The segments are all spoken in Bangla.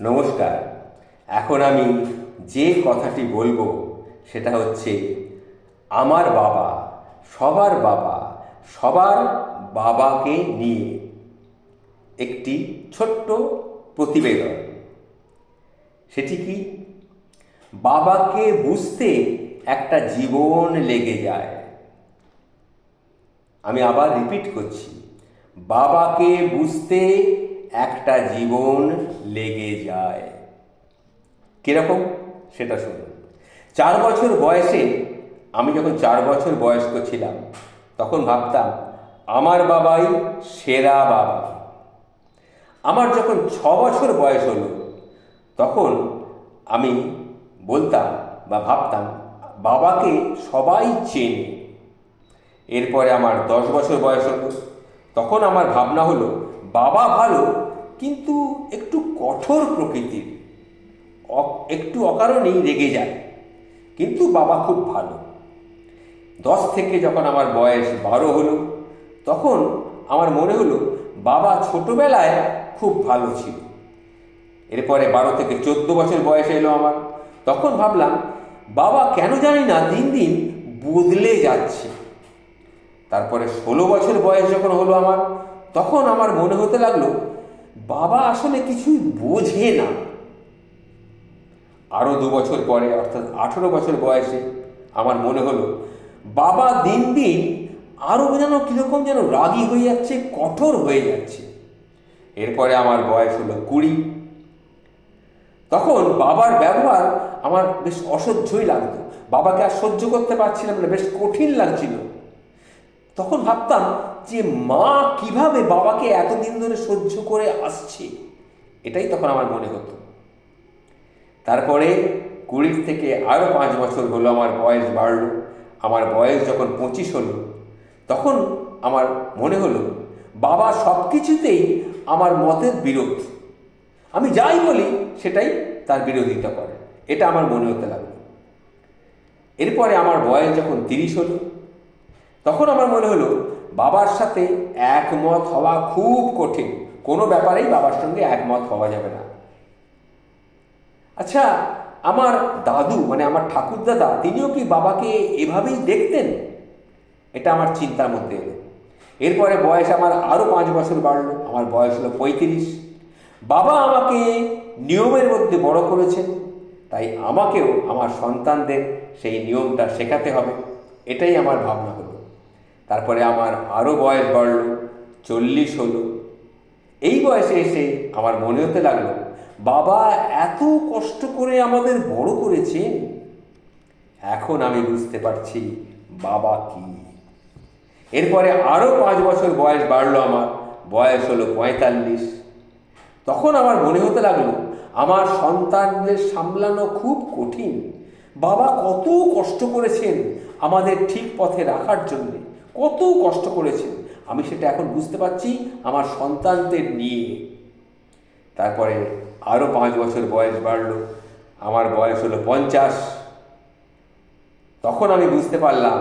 নমস্কার। এখন আমি যে কথাটি বলব, সেটা হচ্ছে, আমার বাবা, সবার বাবা, সবার বাবাকে নিয়ে একটি ছোট্ট প্রতিবেদন। সেটি কি? বাবাকে বুঝতে একটা জীবন লেগে যায়। আমি আবার রিপিট করছি, বাবাকে বুঝতে একটা জীবন লেগে যায়। কীরকম? সেটা শুনুন। চার বছর বয়সে আমি যখন চার বছর বয়স্ক ছিলাম, তখন ভাবতাম, আমার বাবাই সেরা বাবা। আমার যখন ছ বছর বয়স হলো, তখন আমি বলতাম বা ভাবতাম, বাবাকে সবাই চেনে। এরপরে আমার দশ বছর বয়স হলো, তখন আমার ভাবনা হলো বাবা ভালো, কিন্তু একটু কঠোর প্রকৃতির। একটু অকারণেই রেগে যায়, কিন্তু বাবা খুব ভালো। দশ থেকে যখন আমার বয়স বারো হলো, তখন আমার মনে হলো বাবা ছোটবেলায় খুব ভালো ছিল। এরপরে বারো থেকে চোদ্দ বছর বয়স এলো আমার, তখন ভাবলাম, বাবা কেন জানি না দিন দিন বদলে যাচ্ছে। তারপরে ষোলো বছর বয়স যখন হলো আমার তখন আমার মনে হতে লাগল, বাবা আসলে কিছুই বোঝে না। আরও দু বছর পরে, অর্থাৎ আঠেরো বছর বয়সে, আমার মনে হলো, বাবা দিন দিন আরও যেন কীরকম যেন রাগী হয়ে যাচ্ছে, কঠোর হয়ে যাচ্ছে। এরপরে আমার বয়স হলো কুড়ি। তখন বাবার ব্যবহার আমার বেশ অসহ্যই লাগতো। বাবাকে আর সহ্য করতে পারছিলাম না, বেশ কঠিন লাগছিল। তখন ভাবতাম যে মা কীভাবে বাবাকে এতদিন ধরে সহ্য করে আসছে? এটাই তখন আমার মনে হতো। তারপরে কুড়ির থেকে আরও পাঁচ বছর হলো আমার বয়স বাড়লো। আমার বয়স যখন পঁচিশ হলো, তখন আমার মনে হলো, বাবা সব কিছুতেই আমার মতের বিরোধ। আমি যাই বলি, সেটাই তার বিরোধিতা করে। এটা আমার মনে হতে লাগল। এরপরে আমার বয়স যখন তিরিশ হলো তখন আমার মনে হলো, বাবার সাথে একমত হওয়া খুব কঠিন। কোনো ব্যাপারেই বাবার সঙ্গে একমত হওয়া যাবে না। আচ্ছা আমার দাদু মানে আমার ঠাকুর দাদা তিনিও কি বাবাকে এভাবেই দেখতেন? এটা আমার চিন্তার মধ্যে এলো। এরপরে বয়স আমার আরও পাঁচ বছর বাড়লো, আমার বয়স হলো পঁয়ত্রিশ। বাবা আমাকে নিয়মের মধ্যে বড় করেছেন, তাই আমাকেও আমার সন্তানদের সেই নিয়মটা শেখাতে হবে। এটাই আমার ভাবনা হলো। তারপরে আমার আরও বয়স বাড়লো, চল্লিশ হলো। এই বয়সে এসে আমার মনে হতে লাগল, বাবা এত কষ্ট করে আমাদের বড় করেছেন। এখন আমি বুঝতে পারছি বাবা কি। এরপরে আরও পাঁচ বছর বয়স বাড়লো আমার, বয়স হলো পঁয়তাল্লিশ। তখন আমার মনে হতে লাগল, আমার সন্তানদের সামলানো খুব কঠিন। বাবা কত কষ্ট করেছেন আমাদের ঠিক পথে রাখার জন্যে। কত কষ্ট করেছেন। আমি সেটা এখন বুঝতে পারছি আমার সন্তানদের নিয়ে। তারপরে আরও পাঁচ বছর বয়স বাড়ল, আমার বয়স হলো পঞ্চাশ। তখন আমি বুঝতে পারলাম,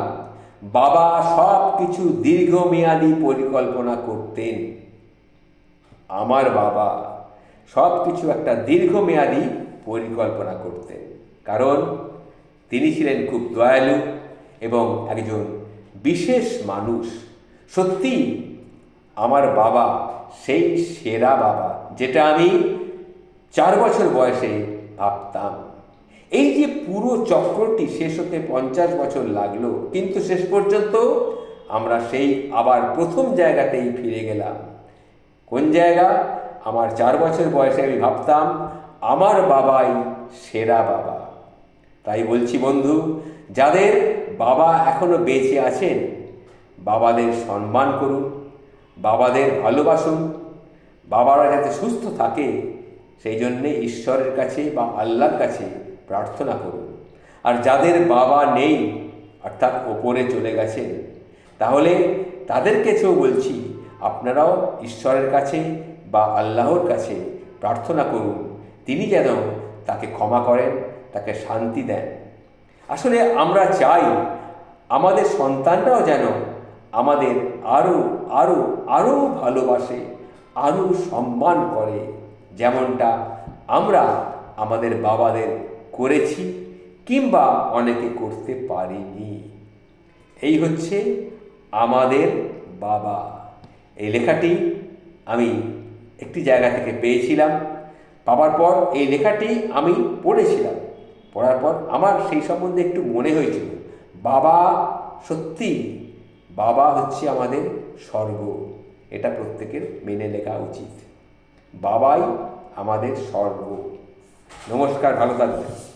বাবা সব কিছু দীর্ঘমেয়াদী পরিকল্পনা করতেন। আমার বাবা সব কিছু একটা দীর্ঘমেয়াদী পরিকল্পনা করতেন। কারণ তিনি ছিলেন খুব দয়ালু এবং একজন বিশেষ মানুষ, সত্যি আমার বাবা সেই সেরা বাবা যেটা আমি চার বছর বয়সে ভাবতাম। এই যে পুরো চক্রটি শেষ হতে পঞ্চাশ বছর লাগল, কিন্তু শেষ পর্যন্ত আমরা সেই আবার প্রথম জায়গাতেই ফিরে গেলাম। কোন জায়গা? আমার চার বছর বয়সে আমি ভাবতাম, আমার বাবাই সেরা বাবা। তাই বলছি বন্ধু, যাদের বাবা এখনও বেঁচে আছেন, বাবাদের সম্মান করুন, বাবাদের ভালোবাসুন, বাবারা যাতে সুস্থ থাকে, সেই জন্যে ঈশ্বরের কাছে বা আল্লাহর কাছে প্রার্থনা করুন। আর যাদের বাবা নেই, অর্থাৎ ওপরে চলে গেছেন, তাহলে তাদের কাছেও বলছি, আপনারাও ঈশ্বরের কাছে বা আল্লাহর কাছে প্রার্থনা করুন। তিনি যেন তাকে ক্ষমা করেন, তাকে শান্তি দেন। আসলে আমরা চাই আমাদের সন্তানরাও যেন আমাদের আরও আরও আরও ভালোবাসে আরও সম্মান করে। যেমনটা আমরা আমাদের বাবাদের করেছি কিংবা অনেকে করতে পারিনি। এই হচ্ছে আমাদের বাবা। এই লেখাটি আমি একটি জায়গা থেকে পেয়েছিলাম। পাওয়ার পর এই লেখাটি আমি পড়েছিলাম। পড়ার পর আমার সেই সম্বন্ধে একটু মনে হয়েছিল। বাবা সত্যি, বাবা হচ্ছে আমাদের স্বর্গ। এটা প্রত্যেকের মেনে লেখা উচিত। বাবাই আমাদের স্বর্গ। নমস্কার, ভালো থাকবেন।